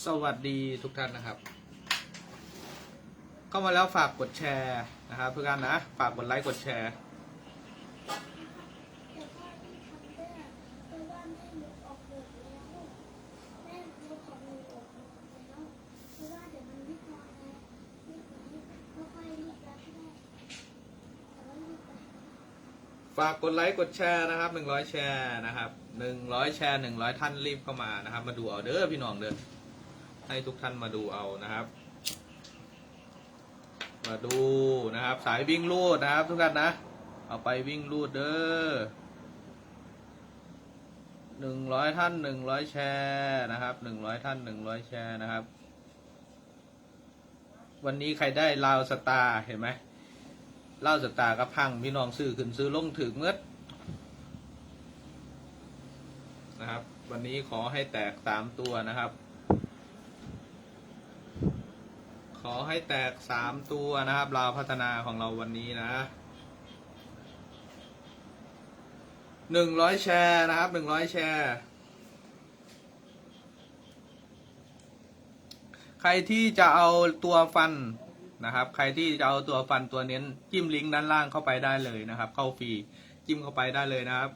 สวัสดีทุกท่านนะครับ เข้ามาแล้วฝากกดแชร์นะครับเพื่อนนะฝากกดไลค์กดแชร์ฝากกดไลค์กดแชร์นะครับหนึ่งร้อยแชร์นะครับหนึ่งร้อยแชร์หนึ่งร้อยท่านรีบเข้ามานะครับ มาดูเอาเด้อพี่น้องเด้อ ให้ทุกท่านมาดูเอานะครับ มาดูนะครับ สายวิ่งลูดนะครับ ทุกท่านนะ เอาไปวิ่งลูดเด้อหนึ่งร้อยท่านหนึ่งร้อยแชร์นะครับหนึ่งร้อยท่านหนึ่งร้อยแชร์นะครับ วันนี้ใครได้ลาวสตาร์เห็นไหมเล่าสตาร์กับพังพี่น้องซื้อขึ้นซื้อลงถึงเมื่อนะครับ วันนี้ขอให้แตกสามตัวนะครับ ขอให้แตกสามตัวนะครับเราวพัฒนาของเราวันนี้นะหนึ่งร้อยแชร์นะครับหนึ่งร้อยแชร์ ใครที่จะเอาตัวฟันนะครับ ใครที่จะเอาตัวฟันตัวเน้นจิ้มลิงก์ด้านล่างเข้าไปได้เลยนะครับ เข้าฟรีจิ้มเข้าไปได้เลยนะครับ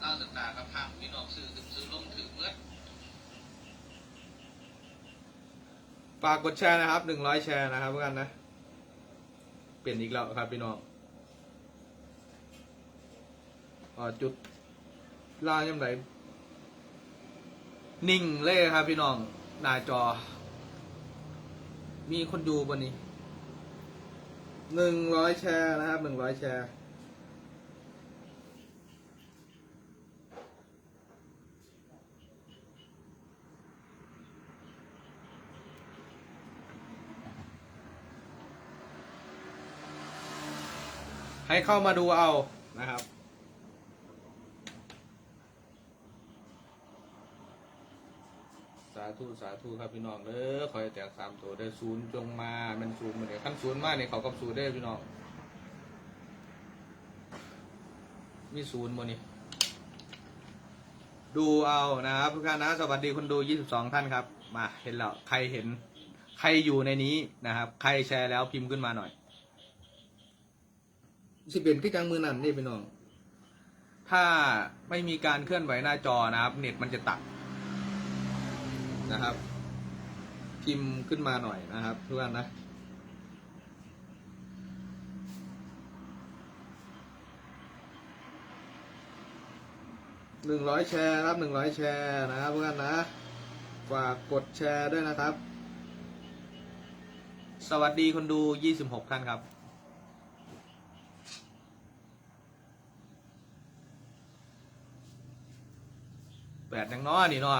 เล่าต่างๆกับผังพี่น้องซื้อถึงซื้อลงถึงเมื่อ ฝากกดแชร์นะครับหนึ่งร้อยแชร์นะครับเพื่อนนะ เปลี่ยนอีกแล้วครับพี่น้องอจุดล่ายังไงนิ่งเลยครับพี่น้องหน้าจอ มีคนดูบนนี้หนึ่งร้อยแชร์นะครับหนึ่งร้อยแชร์ ให้เข้ามาดูเอานะครับ สาธุสาธุครับพี่น้องเด้อคอยแตกสามตัวเด้ศูนย์จงมามันศูนย์หมือนกันขั้นศูนย์มาเนี่ยเขากับศูนย์ได้พี่น้องมีศูนย์บนนี้ดูเอานะครับทุกท่านนะสวัสดีคนดู 22 ท่านครับ มาเห็นแล้วใครเห็นใครอยู่ในนี้นะครับ ใครแชร์แล้วพิมพ์ขึ้นมาหน่อย สิเป็นคือจังมือนั่นนี่พี่น้อง ถ้าไม่มีการเคลื่อนไหวหน้าจอนะครับ เน็ตมันจะตัดนะครับ พิมพ์ขึ้นมาหน่อยนะครับทุกท่านนะหนึ่งร้อยแชร์ครับหนึ่งร้อยแชร์นะครับเพื่อนนะฝากกดแชร์ด้วยนะครับ สวัสดีคนดูยี่สิบหกท่านครับ แปดอย่างน้อยนี่เนาะ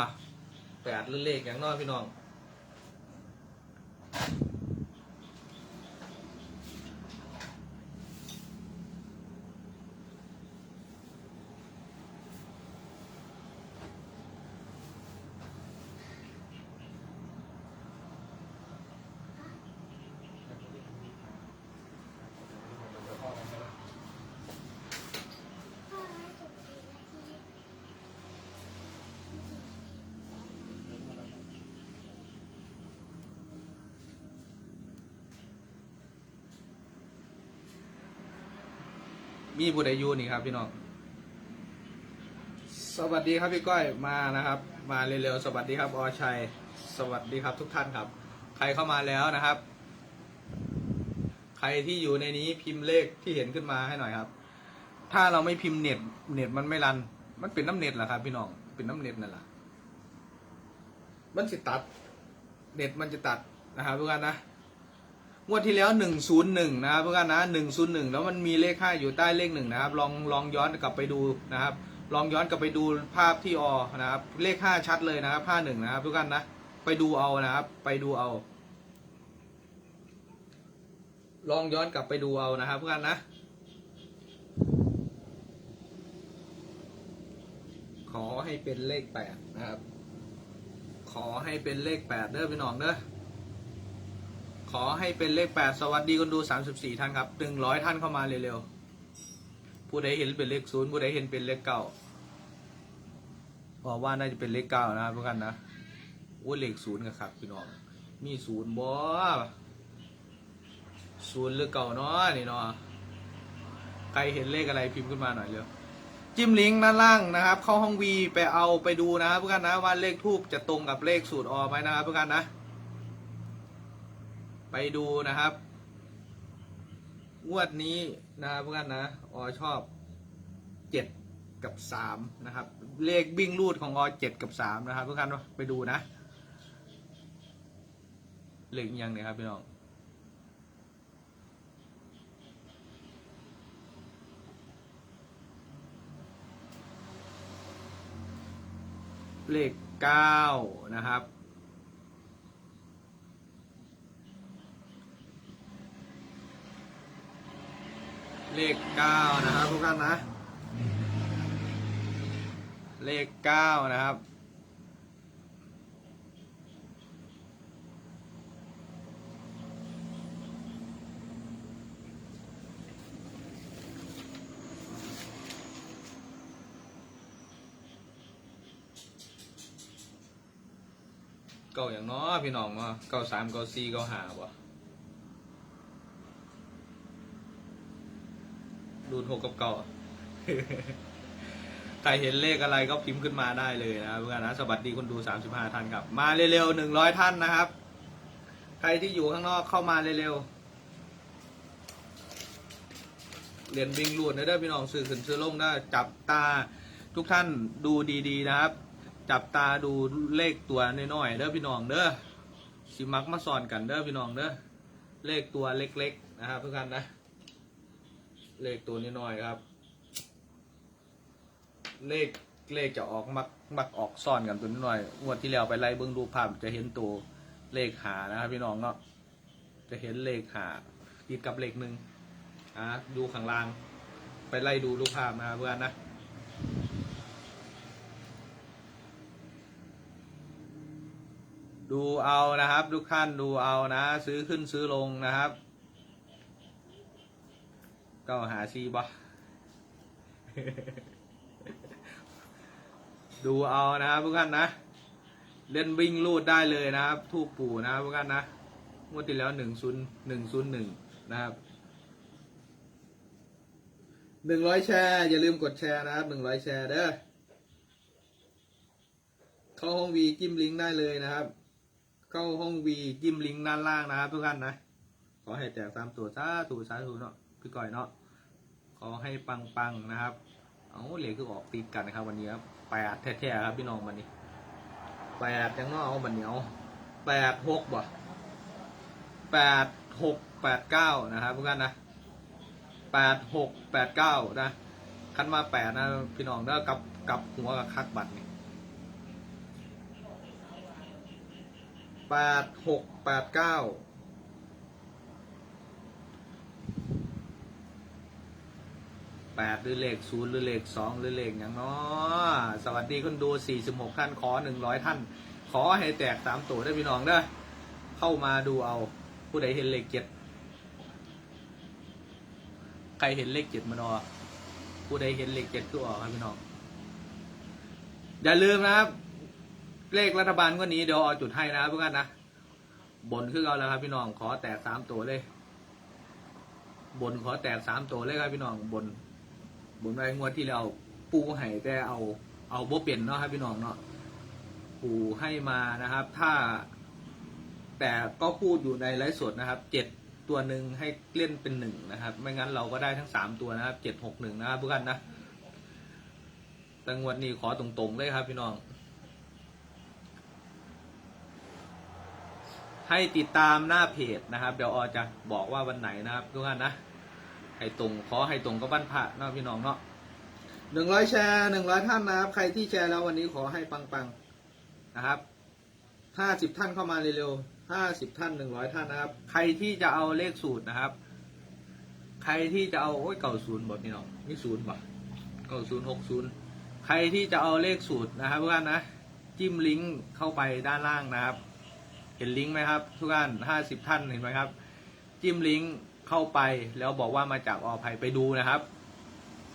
แปดเลขอย่างน้อยพี่น้อง มีบุตรอายุนี่ครับ พี่น้อง สวัสดีครับพี่ก้อยมานะครับ มาเร็วๆสวัสดีครับอชัย สวัสดีครับทุกท่านครับ ใครเข้ามาแล้วนะครับ ใครที่อยู่ในนี้พิมพ์เลขที่เห็นขึ้นมาให้หน่อยครับ ถ้าเราไม่พิมพ์เน็ต เน็ตมันไม่รัน มันเป็นน้ำเน็ตเหรอครับ พี่น้องเป็นน้ำเน็ตนั่นแหละมันจะตัด เน็ตมันจะตัดนะครับทุกท่านนะ งวดที่แล้วหนึ่งศูนย์หนึ่งนะครับเพื่อนนะหนึ่งศูนย์หนึ่งแล้วมันมีเลขห้าอยู่ใต้เลขหนึ่งนะครับ ลองลองย้อนกลับไปดูนะครับ ลองย้อนกลับไปดูภาพที่ออนะครับ เลขห้าชัดเลยนะครับห้าหนึ่งนะครับทุกท่านนะ ไปดูเอานะครับ ไปดูเอา ลองย้อนกลับไปดูเอานะครับเพื่อนนะ ขอให้เป็นเลขแปดนะครับ ขอให้เป็นเลขแปดเด้อพี่น้องเด้อ ขอให้เป็นเลขแปดสวัสดีคนดูสามสิบสี่ท่านครับหนึ่งร้อยท่านเข้ามาเร็วๆ ผู้ใดเห็นเป็นเลขศูนย์ผู้ใดเห็นเป็นเลขเก้าบอกว่าน่าจะเป็นเลขเก้านะครับเพื่อนนะโอ้เลขศูนย์กับครับพี่น้อง มีศูนย์บ่ศูนย์หรือเก่าเนาะนี่เนาะ ใครเห็นเลขอะไรพิมพ์ขึ้นมาหน่อยเร็ว จิ้มลิงก์ด้านล่างนะครับ เข้าห้องวีไปเอาไปดูนะครับเพื่อนนะว่าเลขทูบจะตรงกับเลขสูตรออไหมนะครับเพื่อนนะ ไปดูนะครับ งวดนี้นะครับเพื่อนนะอชอบเจ็ดกับสามนะครับ เลขบิ้งรูดของอเจ็ดกับสามนะครับเพื่อนไปดูนะเลขยังเนี่ยครับพี่น้องเลขเก้านะครับ เลขเก้านะครับทุกท่านนะ เลขเก้านะครับเก่าอย่างน้อพี่น้องเนาะเก่าสามเก่าสี่เก่าห้าบ่ ดูหกกับเก่าใครเห็นเลขอะไรก็พิมพ์ขึ้นมาได้เลยนะเพื่อนนะสวัสดีคนดูสามสิบห้าท่านครับ มาเร็วๆหนึ่งร้อยท่านนะครับ ใครที่อยู่ข้างนอกเข้ามาเร็วๆเรียนวิ่งลูดนะเด้อพี่น้องซื้อขึ้นซื้อลงได้จับตาทุกท่านดูดีๆนะครับ จับตาดูเลขตัวน้อยๆเด้อพี่น้องเด้อสิมักมาสอนกันเด้อพี่น้องเด้อเลขตัวเล็ก ๆ นะครับทุกท่านนะ เลขตัวน้อยครับ เลขเลขจะออกมักมักออกซ่อนกันตัวน้อยๆงวดที่แล้วไปไล่เบิ้องดูภาพจะเห็นตัวเลขหานะครับ พี่น้องเนาะจะเห็นเลขหาติดกับเลขหนึ่งอะดูข้างล่าง ไปไล่ดูรูปภาพนะครับเพื่อนนะดูเอานะครับ ทุกท่านดูเอานะ ซื้อขึ้นซื้อลงนะครับ ก็หาซีบะดูเอานะครับทุกท่านนะ เล่นวิ่งลูดได้เลยนะครับ ทูกปู่นะครับทุกท่านนะงวดที่แล้วหนึ่งศูนย์หนึ่งศูนย์หนึ่งนะครับหนึ่งร้อยแชร์อย่าลืมกดแชร์นะครับหนึ่งร้อยแชร์เด้อเข้าห้องวีจิ้มลิงก์ได้เลยนะครับ เข้าห้องวีจิ้มลิงก์ด้านล่างนะครับทุกท่านนะ ขอให้แจกสามตัวสาธุสาธุเนาะ พี่ก่อยเนาะขอให้ปังๆนะครับเอาเหล็กคือออกติดกันนะครับ วันนี้ครับแปดแท้ๆครับพี่น้องวันนี้แปดยังเนาะเอาบันเหนียวแปดหกบ่แปดหกแปดเก้านะครับทุกท่านนะแปดหกแปดเก้านะคันมาแปดนะพี่น้องเด้อกับกับหัวกับคักบัตรนี่แปดหกแปดเก้า แปดหรือเลขศูนย์หรือเลขสองหรือเลขอย่างน้อสวัสดีคนดูสี่สิบหกท่านขอหนึ่งร้อยท่าน ขอให้แตกสามตัวได้พี่น้องเด้อเข้ามาดูเอาผู้ใดเห็นเลขเจ็ดใครเห็นเลขเจ็ดมานอผู้ใดเห็นเลขเจ็ดก็ออกครับพี่น้องอย่าลืมนะครับ เลขรัฐบาลก็นี้เดี๋ยวเอาจุดให้นะเพื่อนนะบนขึ้นเอาแล้วครับพี่น้องขอแตกสามตัวเลย บนขอแตกสามตัวเลยครับพี่น้องบน บนไว้งวดที่เราปูให้แต่เอาเอาโบเปลี่ยนเนาะครับพี่น้องเนาะปูให้มานะครับ ถ้า แต่ก็พูดอยู่ในไลฟ์สดนะครับเจ็ดตัวหนึ่งให้เล่นเป็นหนึ่งนะครับ ไม่งั้นเราก็ได้ทั้งสามตัวนะครับเจ็ดหกหนึ่งนะครับทุกท่านนะแต่งวดนี้ขอตรงๆเลยครับ พี่น้อง ให้ติดตามหน้าเพจนะครับ เดี๋ยวออจะบอกว่าวันไหนนะครับทุกท่านนะ ให้ตรงขอให้ตรงกับวันพระเนาะพี่น้องเนาะหนึ่งร้อยแชร์หนึ่งร้อยท่านนะครับ ใครที่แชร์แล้ววันนี้ขอให้ปังๆนะครับห้าสิบท่านเข้ามาเร็วๆห้าสิบท่านหนึ่งร้อยท่านนะครับ ใครที่จะเอาเลขสูตรนะครับ ใครที่จะเอาโอ้ยเก่าศูนย์บอกพี่น้องนี่ศูนย์ป่ะเก่าศูนย์หกศูนย์ใครที่จะเอาเลขสูตรนะครับเพื่อนนะ จิ้มลิงก์เข้าไปด้านล่างนะครับ เห็นลิงก์ไหมครับ ทุกท่านห้าสิบท่านเห็นไหมครับ จิ้มลิงก์ เข้าไปแล้วบอกว่ามาจากอภัยไปดูนะครับ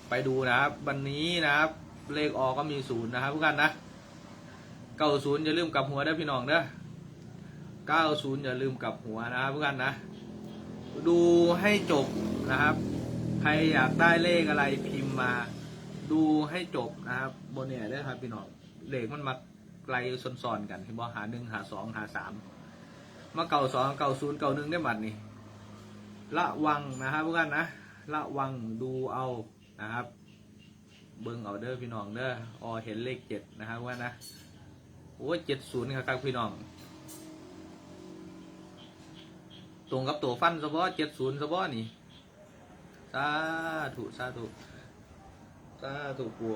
ไปดูนะครับ วันนี้นะครับ เลขออกก็มีศูนย์นะครับทุกท่านนะเก้าศูนย์อย่าลืมกลับหัวเด้พี่น้องเด้อเก้าศูนย์อย่าลืมกลับหัวนะครับทุกท่านนะ ดูให้จบนะครับ ใครอยากได้เลขอะไรพิมพ์มา ดูให้จบนะครับบนเนี่ยเด้อครับพี่น้องเลขมันมาไกลซ้อนๆกันเห็นบ่หาหนึ่งหาสองหาสามมาเก่าสองเก่าศูนย์เก่าหนึ่งได้บัดนี้ ระวังนะครับทุกท่านนะระวังดูเอานะครับ เบิ่งเอาเด้อพี่น้องเด้อออเห็นเลขเจ็ดนะครับว่านะโอ้เจ็ดศูนย์ครับพี่น้อง ตรงกับตัวฟันสะบอเจ็ดศูนย์สะบอนี่สาธุสาธุสาธุปู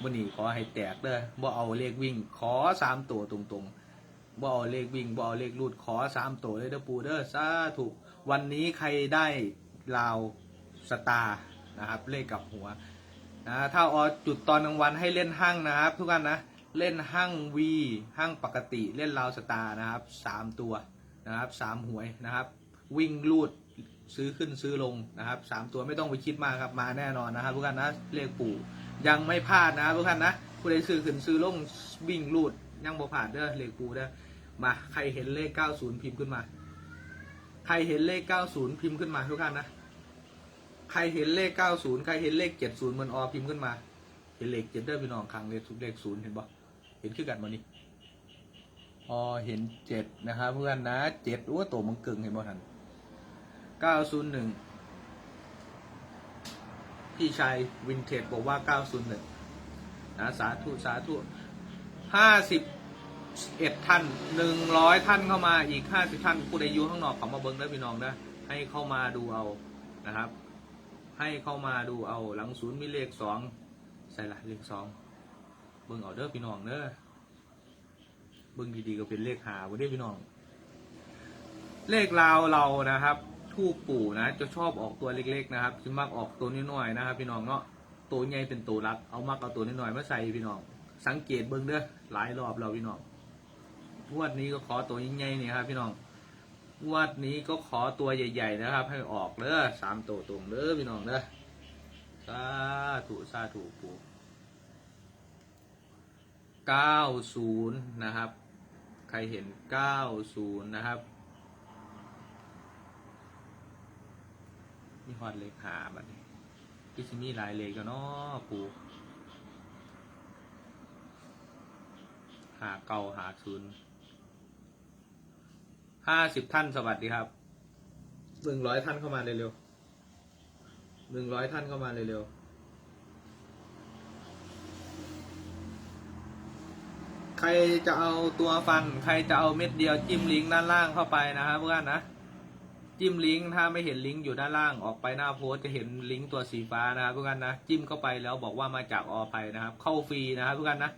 มื่อนี้ขอให้แตกเด้อบ่เอาเลขวิ่ง ขอสามตัวตรงๆบ่เอาเลขวิ่งบ่เอาเลขรูดขอสามตัวเลยเด้อปูเด้อสาธุ วันนี้ใครได้ลาวสตาร์นะครับ เลขกับหัวนะถ้าออจุดตอนกลางวันให้เล่นห้างนะครับ ทุกท่านนะเล่นห้างวีห้างปกติเล่นลาวสตาร์นะครับสามตัวนะครับสามหวยนะครับ วิ่งลูดซื้อขึ้นซื้อลงนะครับสามตัวไม่ต้องไปคิดมากครับมาแน่นอนนะครับทุกท่านนะเลขปู่ยังไม่พลาดนะครับทุกท่านนะผู้ใดซื้อขึ้นซื้อลงวิ่งลูดยังบ่ผ่านเด้อเลขปู่เด้อมาใครเห็นเลข 90 พิมพ์ขึ้นมา ใครเห็นเลข 90 พิมพ์ขึ้นมาทุกท่านนะ ใครเห็นเลข 90 ใครเห็นเลข 70 มันออพิมพ์ขึ้นมา เห็นเลขเจ็ดเด้อพี่น้องครั้งเลขทุกเลขศูนย์เห็นบ่เห็นคือกันบ่นี่ออเห็นเจ็ดนะครับเพื่อนนะเจ็ดอ้วตัวมังกึ่งเห็นบ่ทันเก้าศูนย์หนึ่งพี่ชายวินเทจบอกว่าเก้าศูนย์หนึ่งนะสาธุสาธุห้าสิบ เอ็ดท่านหนึ่งร้อยท่านเข้ามาอีกห้าสิบท่านผู้ใดอยู่ข้างนอกเขามาเบิ้งได้อพี่น้องนะให้เข้ามาดูเอานะครับ ให้เข้ามาดูเอาหลังศูนย์มีเลขสองใส่ละเลขสองเบิ่งเอาเด้อพี่น้องเด้อเบิ่งดีๆก็เป็นเลขหาบ่ได้พี่น้อง เลขลาวเรานะครับทูปปู่นะจะชอบออกตัวเล็กๆนะครับจะมักออกตัวน้อยๆนะครับ พี่น้องเนาะตัวใหญ่เป็นตัวรักเอามักเอาตัวน้อยๆมาใส่พี่น้องสังเกตเบิ่งเด้อหลายรอบเราพี่น้อง งวดนี้ก็ขอตัวใหญ่ๆเนี่ยครับ พี่น้องงวดนี้ก็ขอตัวใหญ่ ๆ นะครับ ให้ออกเด้อสามตัวตรงเด้อพี่น้องเด้อสาธุสาธุปูเก้าศูนย์นะครับ ใครเห็นเก้าศูนย์นะครับมีฮอดเลขหาบัดนี้ที่ชิมีหลายเลขกันเนาะปู่หาเก้าหาศูนย์ ห้าสิบท่านสวัสดีครับหนึ่งร้อยท่านเข้ามาเร็วๆหนึ่งร้อยท่านเข้ามาเร็วๆ ใครจะเอาตัวฟัน ใครจะเอาเม็ดเดียวจิ้มลิงก์ด้านล่างเข้าไปนะครับเพื่อนนะ จิ้มลิงก์ถ้าไม่เห็นลิงก์อยู่ด้านล่างออกไปหน้าโพสจะเห็นลิงก์ตัวสีฟ้านะครับเพื่อนนะ จิ้มเข้าไปแล้วบอกว่ามาจากอภัยนะครับ เข้าฟรีนะครับเพื่อนนะ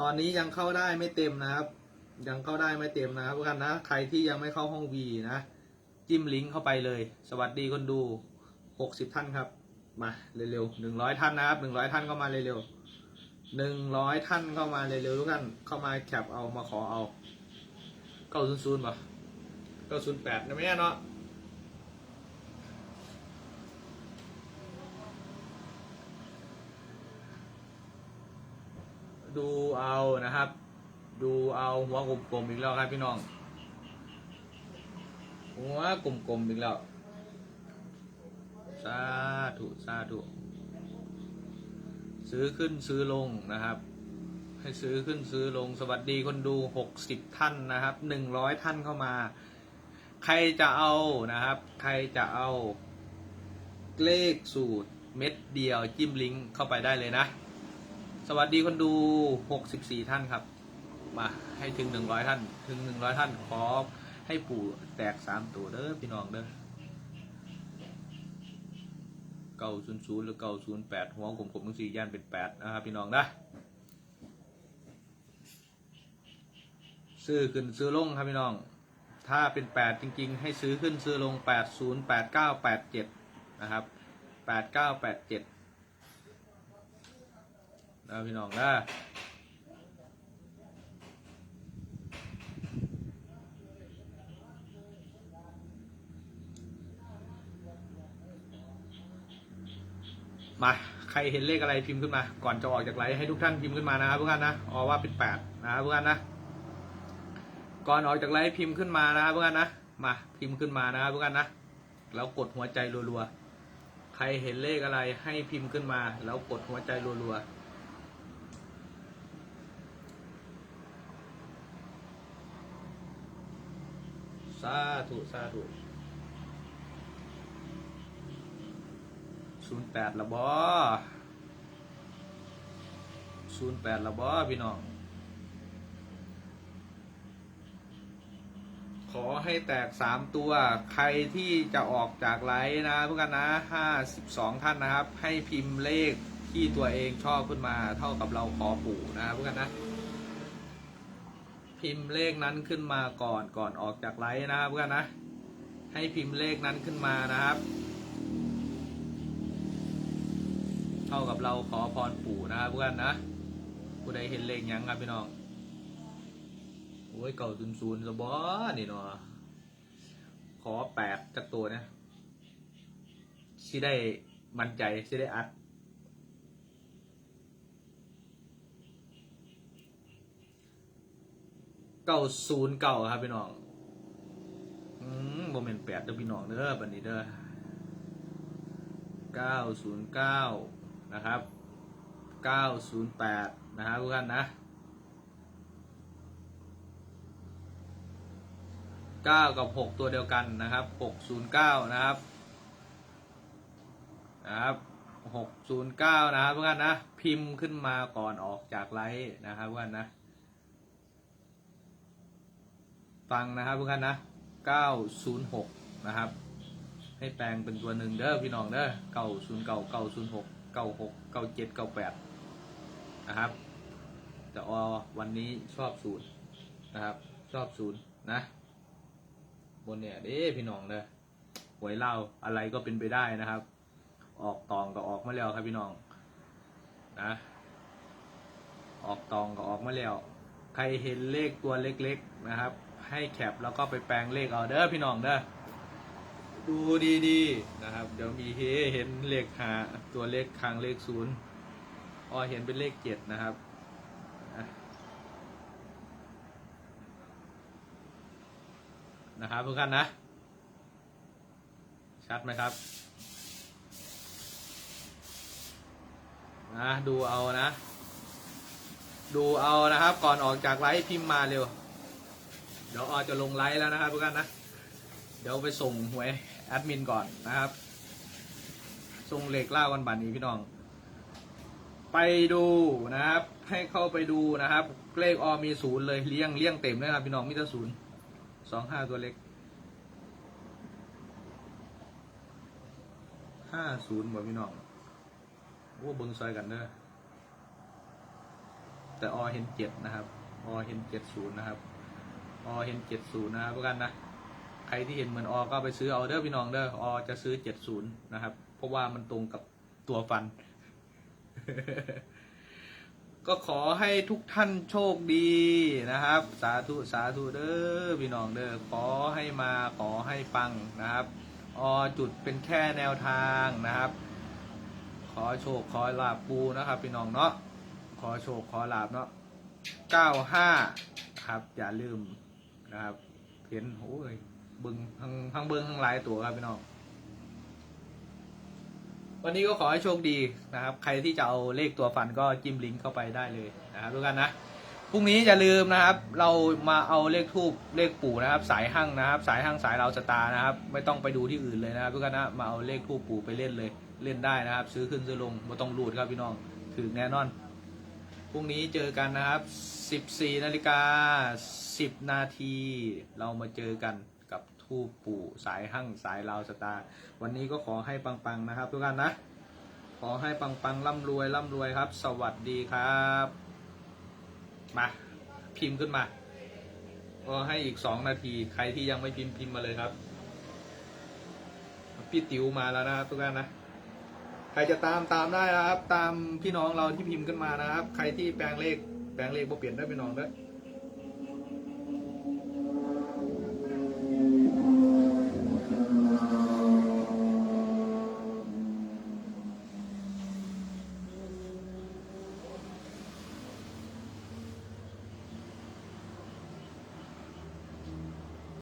ตอนนี้ยังเข้าได้ไม่เต็มนะครับ ยังเข้าได้ไม่เต็มนะครับทุกท่านนะ ใครที่ยังไม่เข้าห้องวีนะ จิ้มลิงก์เข้าไปเลย สวัสดีคนดูหกสิบท่านครับ มาเร็วๆหนึ่งร้อยท่านนะครับหนึ่งร้อยท่านเข้ามาเร็วๆหนึ่งร้อยท่านเข้ามาเร็วๆทุกท่านเข้ามาแคปเอามาขอเอาเก้าศูนย์ศูนย์ป่ะเก้าศูนแปดนะแม่เนาะดูเอานะครับ ดูเอาหัวกลมๆอีกแล้วครับพี่น้อง หัวกลมๆอีกแล้วสาธุสาธุซื้อขึ้นซื้อลงนะครับ ให้ซื้อขึ้นซื้อลงสวัสดีคนดูหกสิบท่านนะครับหนึ่งร้อยท่านเข้ามา ใครจะเอานะครับ ใครจะเอาเลขสูตรเม็ดเดียวจิ้มลิงก์เข้าไปได้เลยนะ สวัสดีคนดูหกสิบสี่ท่านครับ มาให้ถึงหนึ่งร้อยท่าน ถึงหนึ่งร้อยท่านขอให้ปู่แตกสามตัวเด้อพี่น้องเด้อเก้าศูนย์ศูนย์หรือเก้าศูนย์แปดหัวกลมๆทั้งสี่ย่านเป็นแปดนะครับพี่น้องนะซื้อขึ้นซื้อลงครับพี่น้อง ถ้าเป็นแปดจริง ๆ ให้ซื้อขึ้นซื้อลงแปดศูนย์แปดเก้าแปดเจ็ดนะครับแปดเก้าแปดเจ็ดนะพี่น้องนะ มาใครเห็นเลขอะไรพิมพ์ขึ้นมา ก่อนจะออกจากไลฟ์ให้ทุกท่านพิมพ์ขึ้นมานะครับทุกท่านนะออว่าเป็นแปดนะครับทุกท่านนะ ก่อนออกจากไลฟ์พิมพ์ขึ้นมานะครับทุกท่านนะมาพิมพ์ขึ้นมานะครับทุกท่านนะแล้วกดหัวใจรัวๆใครเห็นเลขอะไรให้พิมพ์ขึ้นมา แล้วกดหัวใจรัวๆสาธุสาธุ ศูนย์แปดละบอศูนย์แปดละบอพี่น้อง ขอให้แตกสามตัว ใครที่จะออกจากไลฟ์นะพวกกันนะห้าสิบสองท่านนะครับ ให้พิมพ์เลขที่ตัวเองชอบขึ้นมาเท่ากับเราขอปู่นะพวกกันนะ พิมพ์เลขนั้นขึ้นมาก่อนก่อนออกจากไลฟ์นะพวกกันนะ ให้พิมพ์เลขนั้นขึ้นมานะครับ เท่ากับเราขอพรปู่นะครับพวกกันนะผู้ใดเห็นเลขยังครับพี่น้องโอ้ยเก่าศูนย์ศูนย์สบอนี่เนาะขอแปดจากตัวเนี่ยสิได้มั่นใจสิได้อัดเก้าศูนย์เก้าครับพี่น้องอืมโมเมนต์แปดเด้อพี่น้องเด้อบันนี้เด้อเก้าศูนย์เก้า นะครับเก้าศูนย์แปดนะครับทุกท่านนะเก้ากับหกตัวเดียวกันนะครับหกศูนย์เก้านะครับ นะครับหกศูนย์เก้านะครับเพื่อนนะ พิมพ์ขึ้นมาก่อนออกจากไลฟ์นะครับเพื่อนนะ ฟังนะครับเพื่อนนะเก้าศูนย์หกนะครับให้แปลงเป็นตัวหนึ่งเด้อพี่น้องเด้อเก้าศูนย์เก้าเก้าศูนย์หก เก้าหกเก้าเจ็ดเก้าแปดนะครับ แต่อวันนี้ชอบศูนย์นะครับ ชอบศูนย์นะ บนเนี่ยเด้พี่น้องเด้อหวยเล่าอะไรก็เป็นไปได้นะครับ ออกตองก็ออกมาแล้วครับพี่น้องนะออกตองก็ออกมาแล้ว ใครเห็นเลขตัวเล็กๆนะครับ ให้แคปแล้วก็ไปแปลงเลขเอาเด้อพี่น้องเด้อ ดูดีๆนะครับ เดี๋ยวมีเฮเห็นเลขหาตัวเลขคางเลขศูนย์อ๋อเห็นเป็นเลขเจ็ดนะครับนะครับทุกท่านนะ ชัดไหมครับนะดูเอานะ ดูเอานะครับ ก่อนออกจากไลฟ์พิมพ์มาเร็ว เดี๋ยวออจะลงไลฟ์แล้วนะครับทุกท่านนะ เดี๋ยวไปส่งหวย แอดมินก่อนนะครับส่งเหล็กล่าวันบันนี้พี่น้อง ไปดูนะครับ ให้เข้าไปดูนะครับ เลขออมีศูนย์เลยเลี้ยงเลี้ยงเต็มเลยครับพี่น้องมิตรศูนย์สองห้าตัวเล็กห้าศูนย์บ่พี่น้องว่าเบิ้งซอยกันเด้อแต่ออเห็นเจ็ดนะครับออเห็นเจ็ดศูนย์นะครับอเห็นเจ็ดศูนย์นะครับพวกกันนะ ใครที่เห็นเหมือนอก็ไปซื้อเอาเด้อพี่น้องเด้ออจะซื้อเจ็ดศูนย์นะครับ เพราะว่ามันตรงกับตัวฟัน ก็ขอให้ทุกท่านโชคดีนะครับ สาธุสาธุเด้อพี่น้องเด้อขอให้มาขอให้ปังนะครับอจุดเป็นแค่แนวทางนะครับ ขอโชคขอลาบปูนะครับ พี่น้องเนาะขอโชคขอลาบเนาะ95ครับ อย่าลืมนะครับเห็นโอ้ย เบึงทั้งทั้งเบิงทั้งหลายตัวครับพี่น้องวันนี้ก็ขอให้โชคดีนะครับ ใครที่จะเอาเลขตัวฟันก็จิ้มลิงก์เข้าไปได้เลยนะครับทุกท่านนะพรุ่งนี้อย่าลืมนะครับ เรามาเอาเลขทูบเลขปู่นะครับ สายหั่งนะครับ สายหั่งสายเราสตานะครับ ไม่ต้องไปดูที่อื่นเลยนะครับทุกท่านนะมาเอาเลขทูบปู่ไปเล่นเลยเล่นได้นะครับ ซื้อขึ้นซื้อลงไม่ต้องรูดครับพี่น้องถึงแน่นอนพรุ่งนี้เจอกันนะครับ 14นาฬิกา10 นาทีเรามาเจอกัน ทูบปู่สายหั่งสายลาวสตาร์วันนี้ก็ขอให้ปังๆนะครับ ทุกท่านนะ ขอให้ปังๆร่ำรวยร่ำรวยครับ สวัสดีครับ มาพิมพ์ขึ้นมาก็ให้อีกสองนาที ใครที่ยังไม่พิมพ์พิมพ์มาเลยครับ พี่ติ๋วมาแล้วนะครับทุกท่านนะ ใครจะตามตามได้นะครับ ตามพี่น้องเราที่พิมพ์ขึ้นมานะครับ ใครที่แปลงเลขแปลงเลขบ่เปลี่ยนได้พี่น้องด้อ